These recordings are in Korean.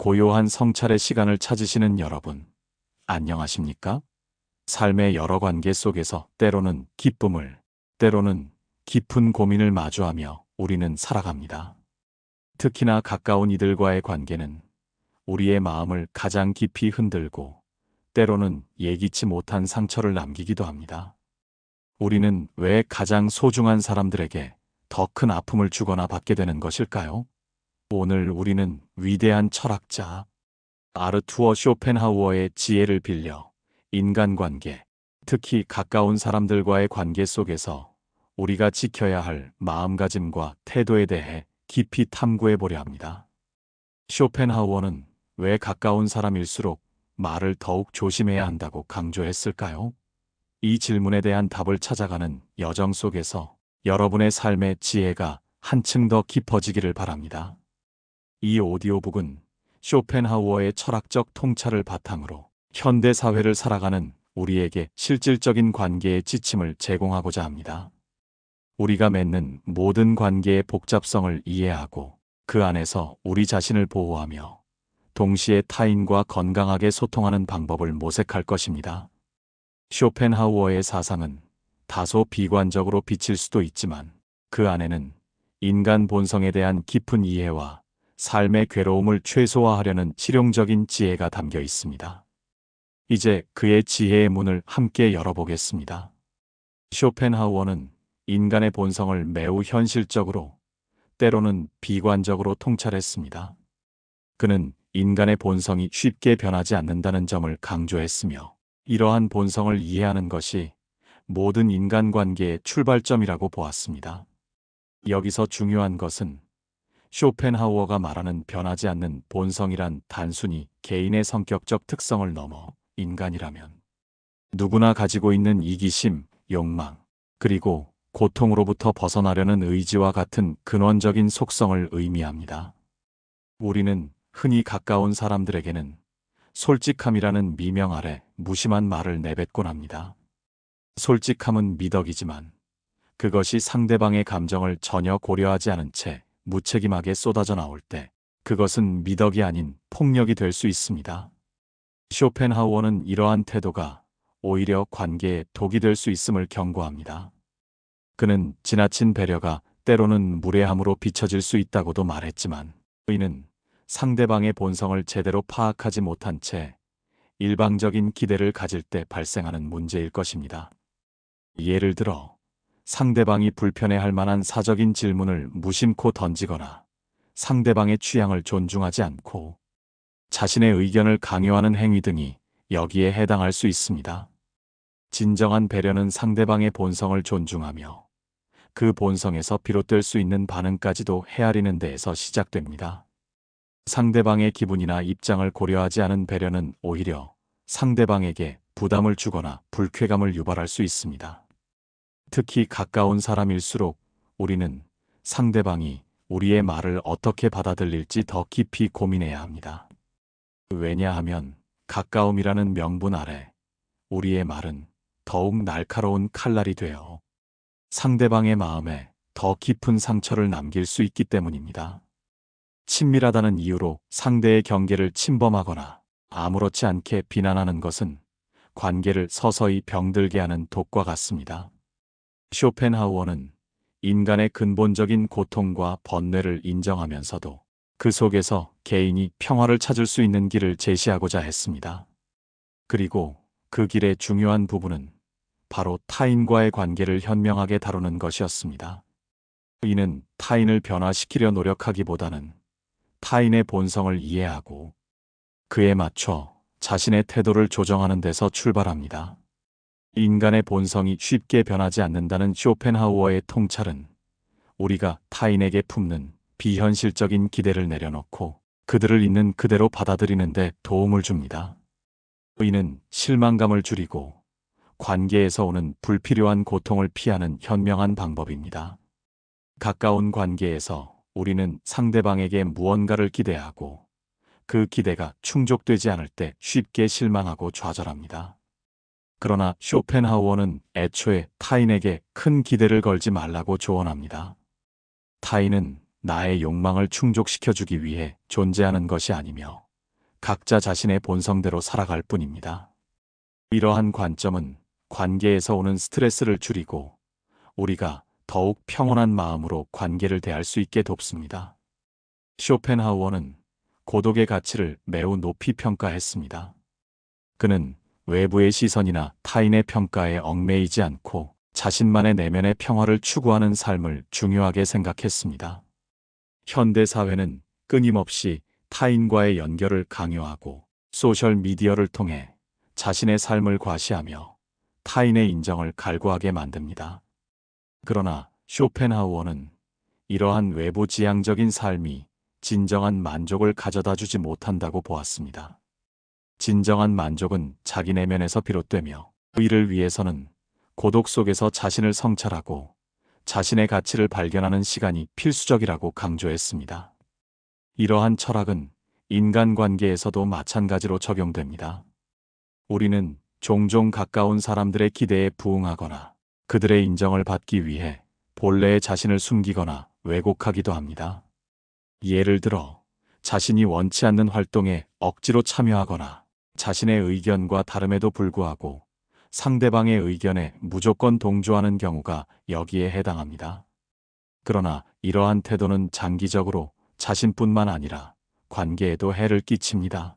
고요한 성찰의 시간을 찾으시는 여러분, 안녕하십니까? 삶의 여러 관계 속에서 때로는 기쁨을, 때로는 깊은 고민을 마주하며 우리는 살아갑니다. 특히나 가까운 이들과의 관계는 우리의 마음을 가장 깊이 흔들고 때로는 예기치 못한 상처를 남기기도 합니다. 우리는 왜 가장 소중한 사람들에게 더 큰 아픔을 주거나 받게 되는 것일까요? 오늘 우리는 위대한 철학자 아르투어 쇼펜하우어의 지혜를 빌려 인간관계, 특히 가까운 사람들과의 관계 속에서 우리가 지켜야 할 마음가짐과 태도에 대해 깊이 탐구해 보려 합니다. 쇼펜하우어는 왜 가까운 사람일수록 말을 더욱 조심해야 한다고 강조했을까요? 이 질문에 대한 답을 찾아가는 여정 속에서 여러분의 삶의 지혜가 한층 더 깊어지기를 바랍니다. 이 오디오북은 쇼펜하우어의 철학적 통찰을 바탕으로 현대 사회를 살아가는 우리에게 실질적인 관계의 지침을 제공하고자 합니다. 우리가 맺는 모든 관계의 복잡성을 이해하고 그 안에서 우리 자신을 보호하며 동시에 타인과 건강하게 소통하는 방법을 모색할 것입니다. 쇼펜하우어의 사상은 다소 비관적으로 비칠 수도 있지만 그 안에는 인간 본성에 대한 깊은 이해와 삶의 괴로움을 최소화하려는 실용적인 지혜가 담겨 있습니다. 이제 그의 지혜의 문을 함께 열어보겠습니다. 쇼펜하우어는 인간의 본성을 매우 현실적으로 때로는 비관적으로 통찰했습니다. 그는 인간의 본성이 쉽게 변하지 않는다는 점을 강조했으며 이러한 본성을 이해하는 것이 모든 인간관계의 출발점이라고 보았습니다. 여기서 중요한 것은 쇼펜하우어가 말하는 변하지 않는 본성이란 단순히 개인의 성격적 특성을 넘어 인간이라면 누구나 가지고 있는 이기심, 욕망, 그리고 고통으로부터 벗어나려는 의지와 같은 근원적인 속성을 의미합니다. 우리는 흔히 가까운 사람들에게는 솔직함이라는 미명 아래 무심한 말을 내뱉곤 합니다. 솔직함은 미덕이지만 그것이 상대방의 감정을 전혀 고려하지 않은 채 무책임하게 쏟아져 나올 때 그것은 미덕이 아닌 폭력이 될 수 있습니다. 쇼펜하우어는 이러한 태도가 오히려 관계에 독이 될 수 있음을 경고합니다. 그는 지나친 배려가 때로는 무례함으로 비춰질 수 있다고도 말했지만 의는 상대방의 본성을 제대로 파악하지 못한 채 일방적인 기대를 가질 때 발생하는 문제일 것입니다. 예를 들어 상대방이 불편해할 만한 사적인 질문을 무심코 던지거나 상대방의 취향을 존중하지 않고 자신의 의견을 강요하는 행위 등이 여기에 해당할 수 있습니다. 진정한 배려는 상대방의 본성을 존중하며 그 본성에서 비롯될 수 있는 반응까지도 헤아리는 데에서 시작됩니다. 상대방의 기분이나 입장을 고려하지 않은 배려는 오히려 상대방에게 부담을 주거나 불쾌감을 유발할 수 있습니다. 특히 가까운 사람일수록 우리는 상대방이 우리의 말을 어떻게 받아들일지 더 깊이 고민해야 합니다. 왜냐하면 가까움이라는 명분 아래 우리의 말은 더욱 날카로운 칼날이 되어 상대방의 마음에 더 깊은 상처를 남길 수 있기 때문입니다. 친밀하다는 이유로 상대의 경계를 침범하거나 아무렇지 않게 비난하는 것은 관계를 서서히 병들게 하는 독과 같습니다. 쇼펜하우어는 인간의 근본적인 고통과 번뇌를 인정하면서도 그 속에서 개인이 평화를 찾을 수 있는 길을 제시하고자 했습니다. 그리고 그 길의 중요한 부분은 바로 타인과의 관계를 현명하게 다루는 것이었습니다. 이는 타인을 변화시키려 노력하기보다는 타인의 본성을 이해하고 그에 맞춰 자신의 태도를 조정하는 데서 출발합니다. 인간의 본성이 쉽게 변하지 않는다는 쇼펜하우어의 통찰은 우리가 타인에게 품는 비현실적인 기대를 내려놓고 그들을 있는 그대로 받아들이는데 도움을 줍니다. 이는 실망감을 줄이고 관계에서 오는 불필요한 고통을 피하는 현명한 방법입니다. 가까운 관계에서 우리는 상대방에게 무언가를 기대하고 그 기대가 충족되지 않을 때 쉽게 실망하고 좌절합니다. 그러나 쇼펜하우어는 애초에 타인에게 큰 기대를 걸지 말라고 조언합니다. 타인은 나의 욕망을 충족시켜주기 위해 존재하는 것이 아니며 각자 자신의 본성대로 살아갈 뿐입니다. 이러한 관점은 관계에서 오는 스트레스를 줄이고 우리가 더욱 평온한 마음으로 관계를 대할 수 있게 돕습니다. 쇼펜하우어는 고독의 가치를 매우 높이 평가했습니다. 그는 외부의 시선이나 타인의 평가에 얽매이지 않고 자신만의 내면의 평화를 추구하는 삶을 중요하게 생각했습니다. 현대 사회는 끊임없이 타인과의 연결을 강요하고 소셜 미디어를 통해 자신의 삶을 과시하며 타인의 인정을 갈구하게 만듭니다. 그러나 쇼펜하우어는 이러한 외부 지향적인 삶이 진정한 만족을 가져다 주지 못한다고 보았습니다. 진정한 만족은 자기 내면에서 비롯되며 이를 위해서는 고독 속에서 자신을 성찰하고 자신의 가치를 발견하는 시간이 필수적이라고 강조했습니다. 이러한 철학은 인간관계에서도 마찬가지로 적용됩니다. 우리는 종종 가까운 사람들의 기대에 부응하거나 그들의 인정을 받기 위해 본래의 자신을 숨기거나 왜곡하기도 합니다. 예를 들어 자신이 원치 않는 활동에 억지로 참여하거나 자신의 의견과 다름에도 불구하고 상대방의 의견에 무조건 동조하는 경우가 여기에 해당합니다. 그러나 이러한 태도는 장기적으로 자신뿐만 아니라 관계에도 해를 끼칩니다.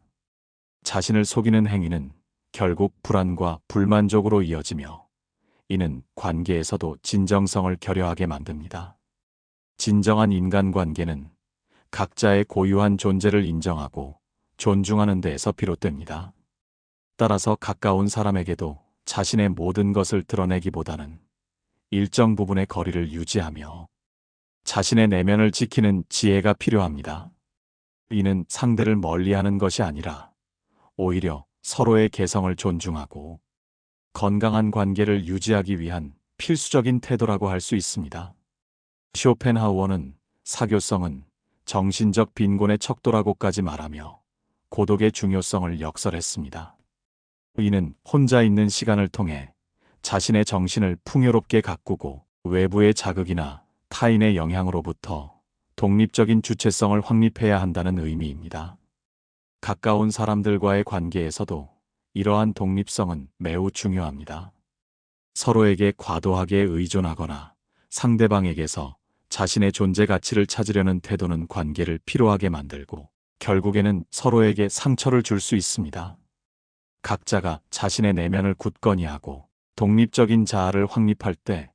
자신을 속이는 행위는 결국 불안과 불만족으로 이어지며 이는 관계에서도 진정성을 결여하게 만듭니다. 진정한 인간관계는 각자의 고유한 존재를 인정하고 존중하는 데에서 비롯됩니다. 따라서 가까운 사람에게도 자신의 모든 것을 드러내기보다는 일정 부분의 거리를 유지하며 자신의 내면을 지키는 지혜가 필요합니다. 이는 상대를 멀리하는 것이 아니라 오히려 서로의 개성을 존중하고 건강한 관계를 유지하기 위한 필수적인 태도라고 할 수 있습니다. 쇼펜하우어는 사교성은 정신적 빈곤의 척도라고까지 말하며 고독의 중요성을 역설했습니다. 이는 혼자 있는 시간을 통해 자신의 정신을 풍요롭게 가꾸고 외부의 자극이나 타인의 영향으로부터 독립적인 주체성을 확립해야 한다는 의미입니다. 가까운 사람들과의 관계에서도 이러한 독립성은 매우 중요합니다. 서로에게 과도하게 의존하거나 상대방에게서 자신의 존재 가치를 찾으려는 태도는 관계를 피로하게 만들고 결국에는 서로에게 상처를 줄 수 있습니다. 각자가 자신의 내면을 굳건히 하고 독립적인 자아를 확립할 때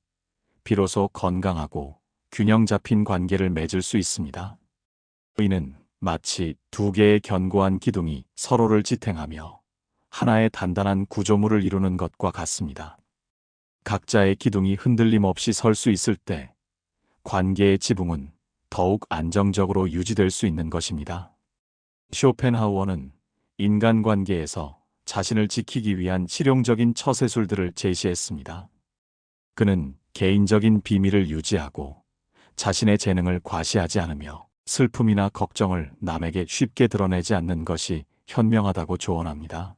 비로소 건강하고 균형 잡힌 관계를 맺을 수 있습니다. 이는 마치 두 개의 견고한 기둥이 서로를 지탱하며 하나의 단단한 구조물을 이루는 것과 같습니다. 각자의 기둥이 흔들림 없이 설 수 있을 때 관계의 지붕은 더욱 안정적으로 유지될 수 있는 것입니다. 쇼펜하우어는 인간관계에서 자신을 지키기 위한 실용적인 처세술들을 제시했습니다. 그는 개인적인 비밀을 유지하고 자신의 재능을 과시하지 않으며 슬픔이나 걱정을 남에게 쉽게 드러내지 않는 것이 현명하다고 조언합니다.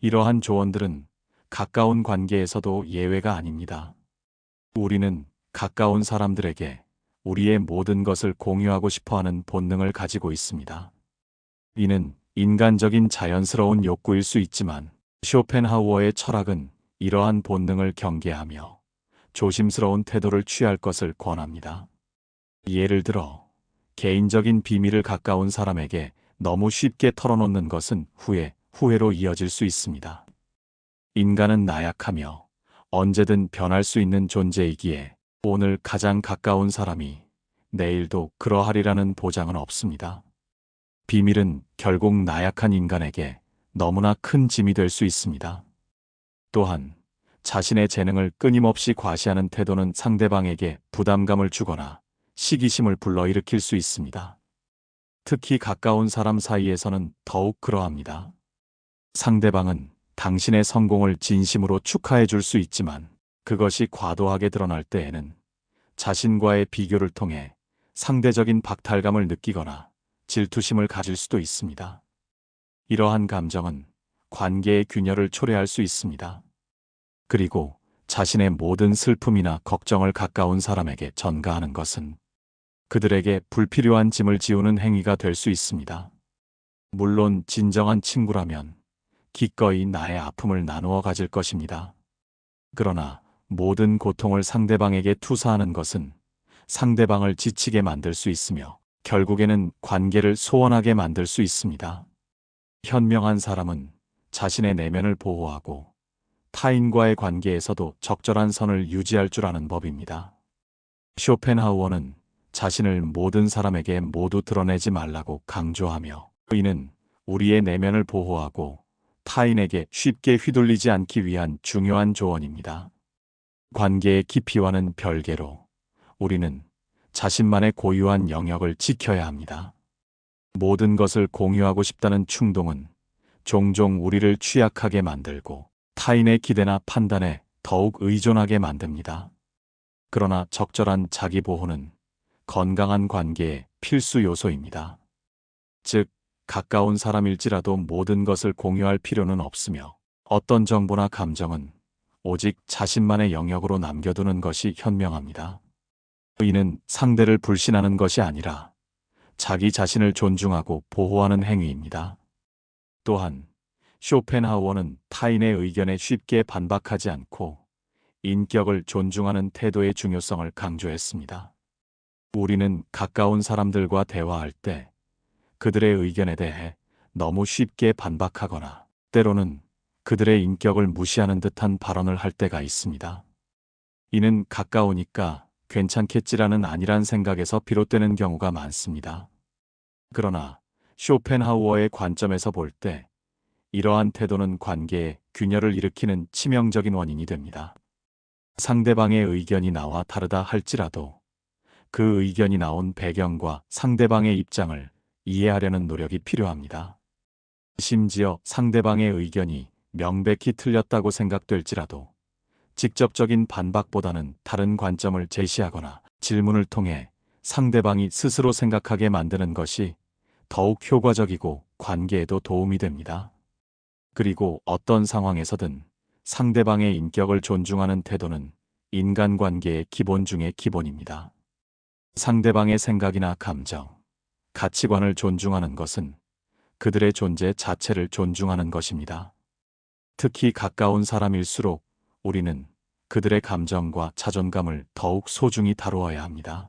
이러한 조언들은 가까운 관계에서도 예외가 아닙니다. 우리는 가까운 사람들에게 우리의 모든 것을 공유하고 싶어 하는 본능을 가지고 있습니다. 이는 인간적인 자연스러운 욕구일 수 있지만 쇼펜하우어의 철학은 이러한 본능을 경계하며 조심스러운 태도를 취할 것을 권합니다. 예를 들어 개인적인 비밀을 가까운 사람에게 너무 쉽게 털어놓는 것은 후에 후회로 이어질 수 있습니다. 인간은 나약하며 언제든 변할 수 있는 존재이기에 오늘 가장 가까운 사람이 내일도 그러하리라는 보장은 없습니다. 비밀은 결국 나약한 인간에게 너무나 큰 짐이 될 수 있습니다. 또한 자신의 재능을 끊임없이 과시하는 태도는 상대방에게 부담감을 주거나 시기심을 불러일으킬 수 있습니다. 특히 가까운 사람 사이에서는 더욱 그러합니다. 상대방은 당신의 성공을 진심으로 축하해 줄 수 있지만 그것이 과도하게 드러날 때에는 자신과의 비교를 통해 상대적인 박탈감을 느끼거나 질투심을 가질 수도 있습니다. 이러한 감정은 관계의 균열을 초래할 수 있습니다. 그리고 자신의 모든 슬픔이나 걱정을 가까운 사람에게 전가하는 것은 그들에게 불필요한 짐을 지우는 행위가 될 수 있습니다. 물론 진정한 친구라면 기꺼이 나의 아픔을 나누어 가질 것입니다. 그러나 모든 고통을 상대방에게 투사하는 것은 상대방을 지치게 만들 수 있으며 결국에는 관계를 소원하게 만들 수 있습니다. 현명한 사람은 자신의 내면을 보호하고 타인과의 관계에서도 적절한 선을 유지할 줄 아는 법입니다. 쇼펜하우어는 자신을 모든 사람에게 모두 드러내지 말라고 강조하며 이는 우리의 내면을 보호하고 타인에게 쉽게 휘둘리지 않기 위한 중요한 조언입니다. 관계의 깊이와는 별개로 우리는 자신만의 고유한 영역을 지켜야 합니다. 모든 것을 공유하고 싶다는 충동은 종종 우리를 취약하게 만들고 타인의 기대나 판단에 더욱 의존하게 만듭니다. 그러나 적절한 자기 보호는 건강한 관계의 필수 요소입니다. 즉, 가까운 사람일지라도 모든 것을 공유할 필요는 없으며 어떤 정보나 감정은 오직 자신만의 영역으로 남겨두는 것이 현명합니다. 이는 상대를 불신하는 것이 아니라 자기 자신을 존중하고 보호하는 행위입니다. 또한 쇼펜하우어는 타인의 의견에 쉽게 반박하지 않고 인격을 존중하는 태도의 중요성을 강조했습니다. 우리는 가까운 사람들과 대화할 때 그들의 의견에 대해 너무 쉽게 반박하거나 때로는 그들의 인격을 무시하는 듯한 발언을 할 때가 있습니다. 이는 가까우니까 괜찮겠지라는 아니란 생각에서 비롯되는 경우가 많습니다. 그러나 쇼펜하우어의 관점에서 볼 때 이러한 태도는 관계에 균열을 일으키는 치명적인 원인이 됩니다. 상대방의 의견이 나와 다르다 할지라도 그 의견이 나온 배경과 상대방의 입장을 이해하려는 노력이 필요합니다. 심지어 상대방의 의견이 명백히 틀렸다고 생각될지라도 직접적인 반박보다는 다른 관점을 제시하거나 질문을 통해 상대방이 스스로 생각하게 만드는 것이 더욱 효과적이고 관계에도 도움이 됩니다. 그리고 어떤 상황에서든 상대방의 인격을 존중하는 태도는 인간관계의 기본 중의 기본입니다. 상대방의 생각이나 감정, 가치관을 존중하는 것은 그들의 존재 자체를 존중하는 것입니다. 특히 가까운 사람일수록 우리는 그들의 감정과 자존감을 더욱 소중히 다루어야 합니다.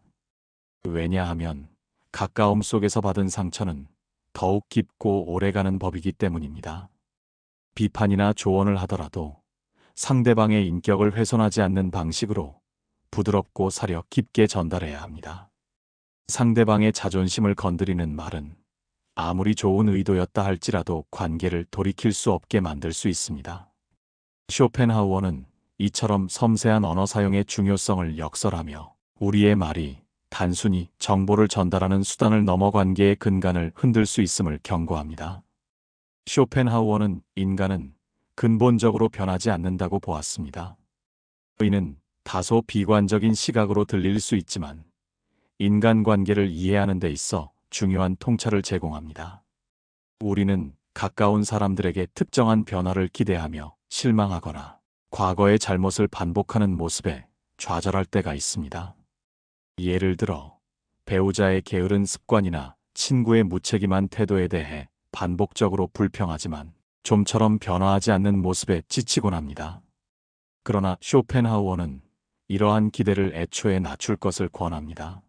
왜냐하면 가까움 속에서 받은 상처는 더욱 깊고 오래가는 법이기 때문입니다. 비판이나 조언을 하더라도 상대방의 인격을 훼손하지 않는 방식으로 부드럽고 사려 깊게 전달해야 합니다. 상대방의 자존심을 건드리는 말은 아무리 좋은 의도였다 할지라도 관계를 돌이킬 수 없게 만들 수 있습니다. 쇼펜하우어는 이처럼 섬세한 언어 사용의 중요성을 역설하며 우리의 말이 단순히 정보를 전달하는 수단을 넘어 관계의 근간을 흔들 수 있음을 경고합니다. 쇼펜하우어는 인간은 근본적으로 변하지 않는다고 보았습니다. 이는 다소 비관적인 시각으로 들릴 수 있지만 인간관계를 이해하는 데 있어 중요한 통찰을 제공합니다. 우리는 가까운 사람들에게 특정한 변화를 기대하며 실망하거나 과거의 잘못을 반복하는 모습에 좌절할 때가 있습니다. 예를 들어 배우자의 게으른 습관이나 친구의 무책임한 태도에 대해 반복적으로 불평하지만 좀처럼 변화하지 않는 모습에 지치곤 합니다. 그러나 쇼펜하우어는 이러한 기대를 애초에 낮출 것을 권합니다.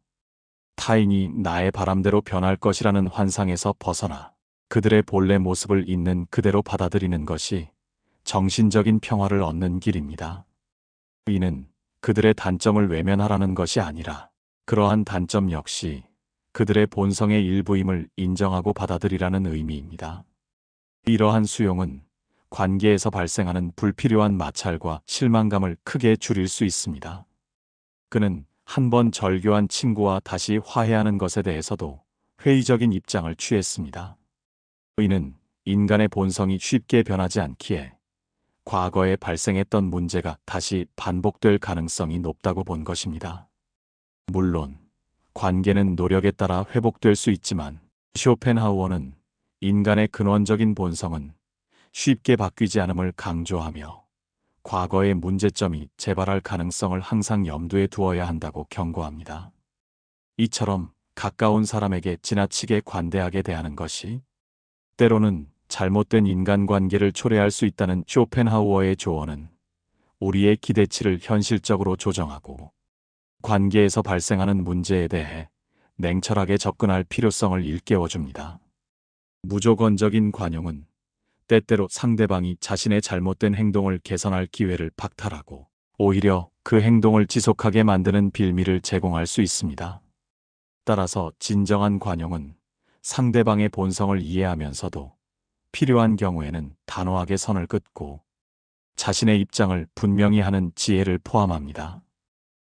타인이 나의 바람대로 변할 것이라는 환상에서 벗어나 그들의 본래 모습을 있는 그대로 받아들이는 것이 정신적인 평화를 얻는 길입니다. 이는 그들의 단점을 외면하라는 것이 아니라 그러한 단점 역시 그들의 본성의 일부임을 인정하고 받아들이라는 의미입니다. 이러한 수용은 관계에서 발생하는 불필요한 마찰과 실망감을 크게 줄일 수 있습니다. 그는 한 번 절교한 친구와 다시 화해하는 것에 대해서도 회의적인 입장을 취했습니다. 이는 인간의 본성이 쉽게 변하지 않기에 과거에 발생했던 문제가 다시 반복될 가능성이 높다고 본 것입니다. 물론 관계는 노력에 따라 회복될 수 있지만 쇼펜하우어는 인간의 근원적인 본성은 쉽게 바뀌지 않음을 강조하며 과거의 문제점이 재발할 가능성을 항상 염두에 두어야 한다고 경고합니다. 이처럼 가까운 사람에게 지나치게 관대하게 대하는 것이 때로는 잘못된 인간관계를 초래할 수 있다는 쇼펜하우어의 조언은 우리의 기대치를 현실적으로 조정하고 관계에서 발생하는 문제에 대해 냉철하게 접근할 필요성을 일깨워줍니다. 무조건적인 관용은 때때로 상대방이 자신의 잘못된 행동을 개선할 기회를 박탈하고 오히려 그 행동을 지속하게 만드는 빌미를 제공할 수 있습니다. 따라서 진정한 관용은 상대방의 본성을 이해하면서도 필요한 경우에는 단호하게 선을 긋고 자신의 입장을 분명히 하는 지혜를 포함합니다.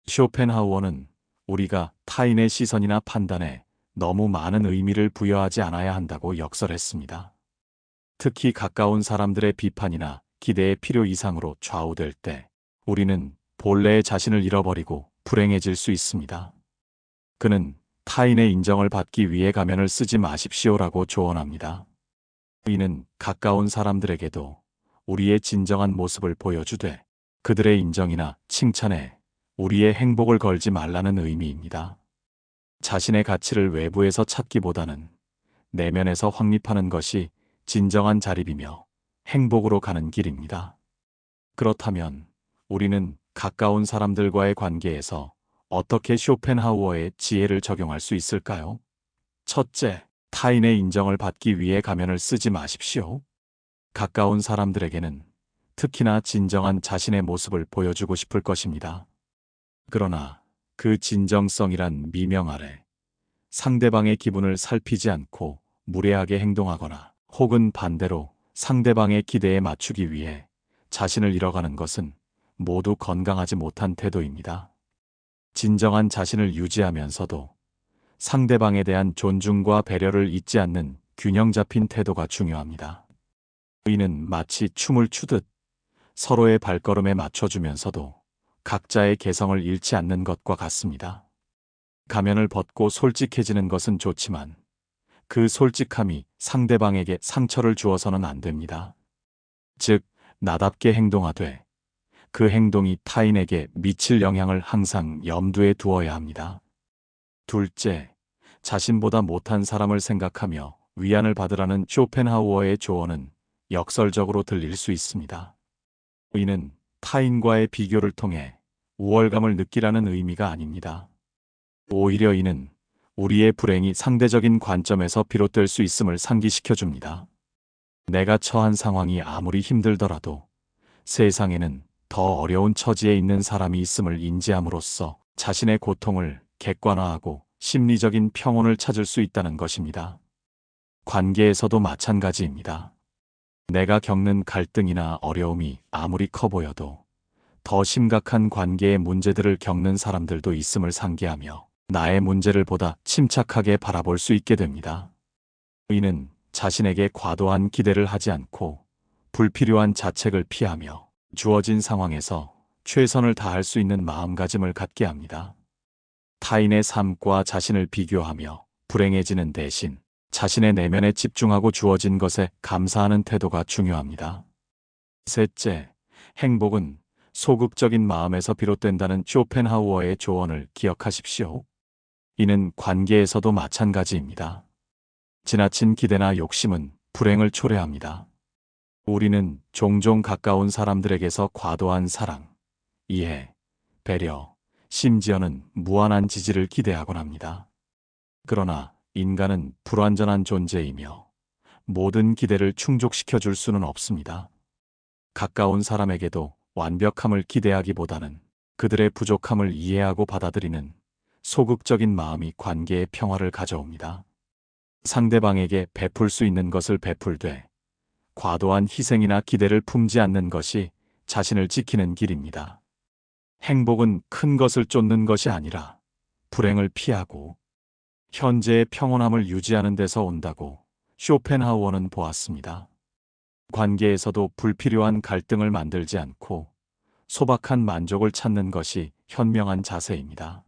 쇼펜하우어는 우리가 타인의 시선이나 판단에 너무 많은 의미를 부여하지 않아야 한다고 역설했습니다. 특히 가까운 사람들의 비판이나 기대의 필요 이상으로 좌우될 때 우리는 본래의 자신을 잃어버리고 불행해질 수 있습니다. 그는 타인의 인정을 받기 위해 가면을 쓰지 마십시오라고 조언합니다. 이는 가까운 사람들에게도 우리의 진정한 모습을 보여주되 그들의 인정이나 칭찬에 우리의 행복을 걸지 말라는 의미입니다. 자신의 가치를 외부에서 찾기보다는 내면에서 확립하는 것이 진정한 자립이며 행복으로 가는 길입니다. 그렇다면 우리는 가까운 사람들과의 관계에서 어떻게 쇼펜하우어의 지혜를 적용할 수 있을까요? 첫째, 타인의 인정을 받기 위해 가면을 쓰지 마십시오. 가까운 사람들에게는 특히나 진정한 자신의 모습을 보여주고 싶을 것입니다. 그러나 그 진정성이란 미명 아래 상대방의 기분을 살피지 않고 무례하게 행동하거나 혹은 반대로 상대방의 기대에 맞추기 위해 자신을 잃어가는 것은 모두 건강하지 못한 태도입니다. 진정한 자신을 유지하면서도 상대방에 대한 존중과 배려를 잊지 않는 균형 잡힌 태도가 중요합니다. 이는 마치 춤을 추듯 서로의 발걸음에 맞춰주면서도 각자의 개성을 잃지 않는 것과 같습니다. 가면을 벗고 솔직해지는 것은 좋지만 그 솔직함이 상대방에게 상처를 주어서는 안 됩니다. 즉, 나답게 행동하되 그 행동이 타인에게 미칠 영향을 항상 염두에 두어야 합니다. 둘째, 자신보다 못한 사람을 생각하며 위안을 받으라는 쇼펜하우어의 조언은 역설적으로 들릴 수 있습니다. 이는 타인과의 비교를 통해 우월감을 느끼라는 의미가 아닙니다. 오히려 이는 우리의 불행이 상대적인 관점에서 비롯될 수 있음을 상기시켜 줍니다. 내가 처한 상황이 아무리 힘들더라도 세상에는 더 어려운 처지에 있는 사람이 있음을 인지함으로써 자신의 고통을 객관화하고 심리적인 평온을 찾을 수 있다는 것입니다. 관계에서도 마찬가지입니다. 내가 겪는 갈등이나 어려움이 아무리 커 보여도 더 심각한 관계의 문제들을 겪는 사람들도 있음을 상기하며 나의 문제를 보다 침착하게 바라볼 수 있게 됩니다. 이는 자신에게 과도한 기대를 하지 않고 불필요한 자책을 피하며 주어진 상황에서 최선을 다할 수 있는 마음가짐을 갖게 합니다. 타인의 삶과 자신을 비교하며 불행해지는 대신 자신의 내면에 집중하고 주어진 것에 감사하는 태도가 중요합니다. 셋째, 행복은 소극적인 마음에서 비롯된다는 쇼펜하우어의 조언을 기억하십시오. 이는 관계에서도 마찬가지입니다. 지나친 기대나 욕심은 불행을 초래합니다. 우리는 종종 가까운 사람들에게서 과도한 사랑, 이해, 배려, 심지어는 무한한 지지를 기대하곤 합니다. 그러나 인간은 불완전한 존재이며 모든 기대를 충족시켜 줄 수는 없습니다. 가까운 사람에게도 완벽함을 기대하기보다는 그들의 부족함을 이해하고 받아들이는 소극적인 마음이 관계의 평화를 가져옵니다. 상대방에게 베풀 수 있는 것을 베풀되 과도한 희생이나 기대를 품지 않는 것이 자신을 지키는 길입니다. 행복은 큰 것을 쫓는 것이 아니라 불행을 피하고 현재의 평온함을 유지하는 데서 온다고 쇼펜하우어는 보았습니다. 관계에서도 불필요한 갈등을 만들지 않고 소박한 만족을 찾는 것이 현명한 자세입니다.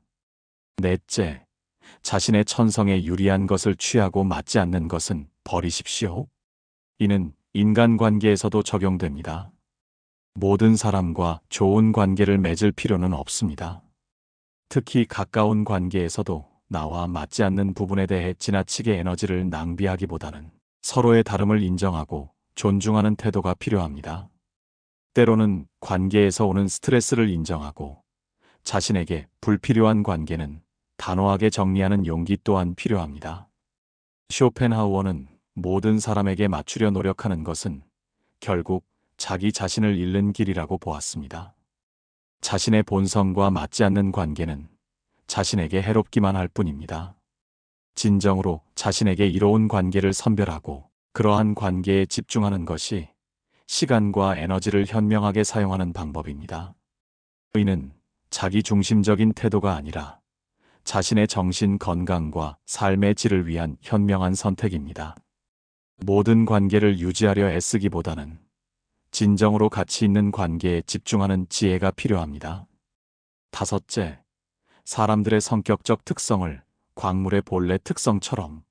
넷째, 자신의 천성에 유리한 것을 취하고 맞지 않는 것은 버리십시오. 이는 인간관계에서도 적용됩니다. 모든 사람과 좋은 관계를 맺을 필요는 없습니다. 특히 가까운 관계에서도 나와 맞지 않는 부분에 대해 지나치게 에너지를 낭비하기보다는 서로의 다름을 인정하고 존중하는 태도가 필요합니다. 때로는 관계에서 오는 스트레스를 인정하고 자신에게 불필요한 관계는 단호하게 정리하는 용기 또한 필요합니다. 쇼펜하우어는 모든 사람에게 맞추려 노력하는 것은 결국 자기 자신을 잃는 길이라고 보았습니다. 자신의 본성과 맞지 않는 관계는 자신에게 해롭기만 할 뿐입니다. 진정으로 자신에게 이로운 관계를 선별하고 그러한 관계에 집중하는 것이 시간과 에너지를 현명하게 사용하는 방법입니다. 의는 자기 중심적인 태도가 아니라 자신의 정신 건강과 삶의 질을 위한 현명한 선택입니다. 모든 관계를 유지하려 애쓰기보다는 진정으로 가치 있는 관계에 집중하는 지혜가 필요합니다. 다섯째, 사람들의 성격적 특성을 광물의 본래 특성처럼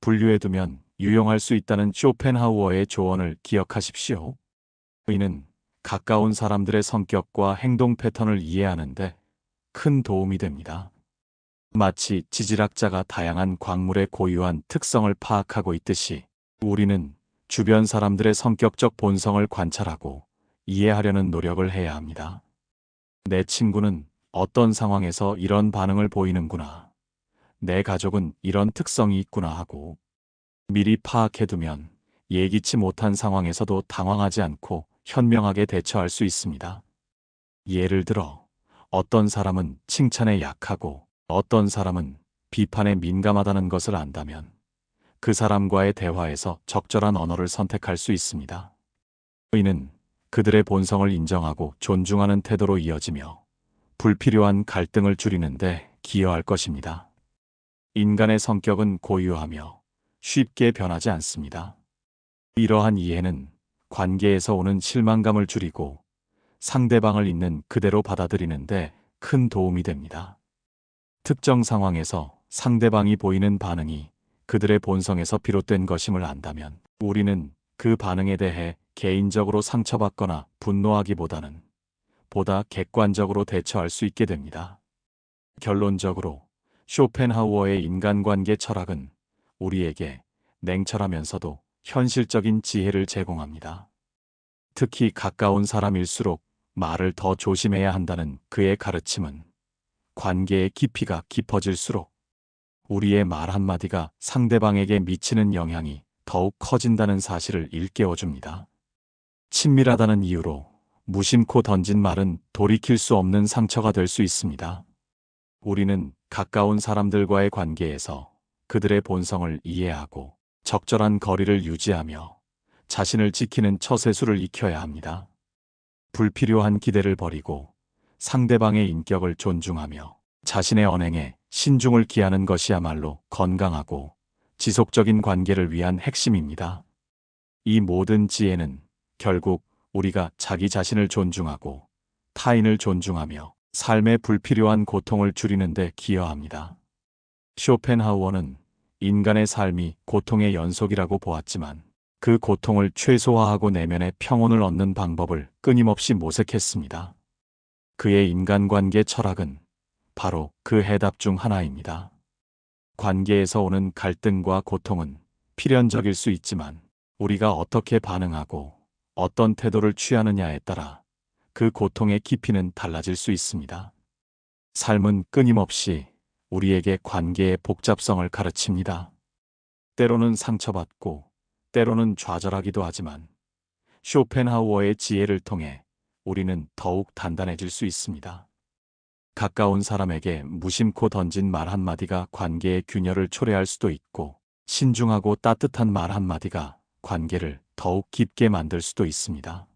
분류해두면 유용할 수 있다는 쇼펜하우어의 조언을 기억하십시오. 의는 가까운 사람들의 성격과 행동 패턴을 이해하는데 큰 도움이 됩니다. 마치 지질학자가 다양한 광물의 고유한 특성을 파악하고 있듯이 우리는 주변 사람들의 성격적 본성을 관찰하고 이해하려는 노력을 해야 합니다. 내 친구는 어떤 상황에서 이런 반응을 보이는구나. 내 가족은 이런 특성이 있구나 하고 미리 파악해두면 예기치 못한 상황에서도 당황하지 않고 현명하게 대처할 수 있습니다. 예를 들어 어떤 사람은 칭찬에 약하고 어떤 사람은 비판에 민감하다는 것을 안다면 그 사람과의 대화에서 적절한 언어를 선택할 수 있습니다. 의는 그들의 본성을 인정하고 존중하는 태도로 이어지며 불필요한 갈등을 줄이는데 기여할 것입니다. 인간의 성격은 고유하며 쉽게 변하지 않습니다. 이러한 이해는 관계에서 오는 실망감을 줄이고 상대방을 있는 그대로 받아들이는데 큰 도움이 됩니다. 특정 상황에서 상대방이 보이는 반응이 그들의 본성에서 비롯된 것임을 안다면 우리는 그 반응에 대해 개인적으로 상처받거나 분노하기보다는 보다 객관적으로 대처할 수 있게 됩니다. 결론적으로 쇼펜하우어의 인간관계 철학은 우리에게 냉철하면서도 현실적인 지혜를 제공합니다. 특히 가까운 사람일수록 말을 더 조심해야 한다는 그의 가르침은 관계의 깊이가 깊어질수록 우리의 말 한마디가 상대방에게 미치는 영향이 더욱 커진다는 사실을 일깨워줍니다. 친밀하다는 이유로 무심코 던진 말은 돌이킬 수 없는 상처가 될 수 있습니다. 우리는 가까운 사람들과의 관계에서 그들의 본성을 이해하고 적절한 거리를 유지하며 자신을 지키는 처세술을 익혀야 합니다. 불필요한 기대를 버리고 상대방의 인격을 존중하며 자신의 언행에 신중을 기하는 것이야말로 건강하고 지속적인 관계를 위한 핵심입니다. 이 모든 지혜는 결국 우리가 자기 자신을 존중하고 타인을 존중하며 삶의 불필요한 고통을 줄이는 데 기여합니다. 쇼펜하우어는 인간의 삶이 고통의 연속이라고 보았지만 그 고통을 최소화하고 내면의 평온을 얻는 방법을 끊임없이 모색했습니다. 그의 인간관계 철학은 바로 그 해답 중 하나입니다. 관계에서 오는 갈등과 고통은 필연적일 수 있지만 우리가 어떻게 반응하고 어떤 태도를 취하느냐에 따라 그 고통의 깊이는 달라질 수 있습니다. 삶은 끊임없이 우리에게 관계의 복잡성을 가르칩니다. 때로는 상처받고 때로는 좌절하기도 하지만 쇼펜하우어의 지혜를 통해 우리는 더욱 단단해질 수 있습니다. 가까운 사람에게 무심코 던진 말 한마디가 관계의 균열을 초래할 수도 있고 신중하고 따뜻한 말 한마디가 관계를 더욱 깊게 만들 수도 있습니다.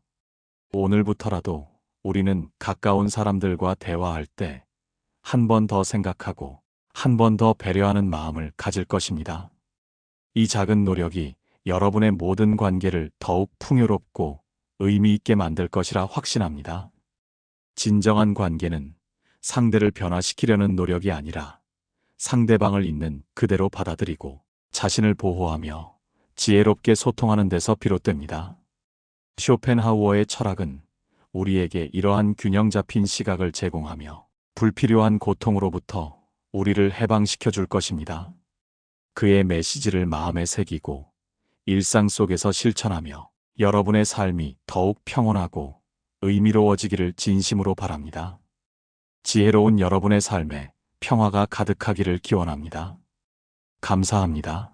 오늘부터라도 우리는 가까운 사람들과 대화할 때 한 번 더 생각하고 한 번 더 배려하는 마음을 가질 것입니다. 이 작은 노력이 여러분의 모든 관계를 더욱 풍요롭고 의미 있게 만들 것이라 확신합니다. 진정한 관계는 상대를 변화시키려는 노력이 아니라 상대방을 있는 그대로 받아들이고 자신을 보호하며 지혜롭게 소통하는 데서 비롯됩니다. 쇼펜하우어의 철학은 우리에게 이러한 균형 잡힌 시각을 제공하며 불필요한 고통으로부터 우리를 해방시켜 줄 것입니다. 그의 메시지를 마음에 새기고 일상 속에서 실천하며 여러분의 삶이 더욱 평온하고 의미로워지기를 진심으로 바랍니다. 지혜로운 여러분의 삶에 평화가 가득하기를 기원합니다. 감사합니다.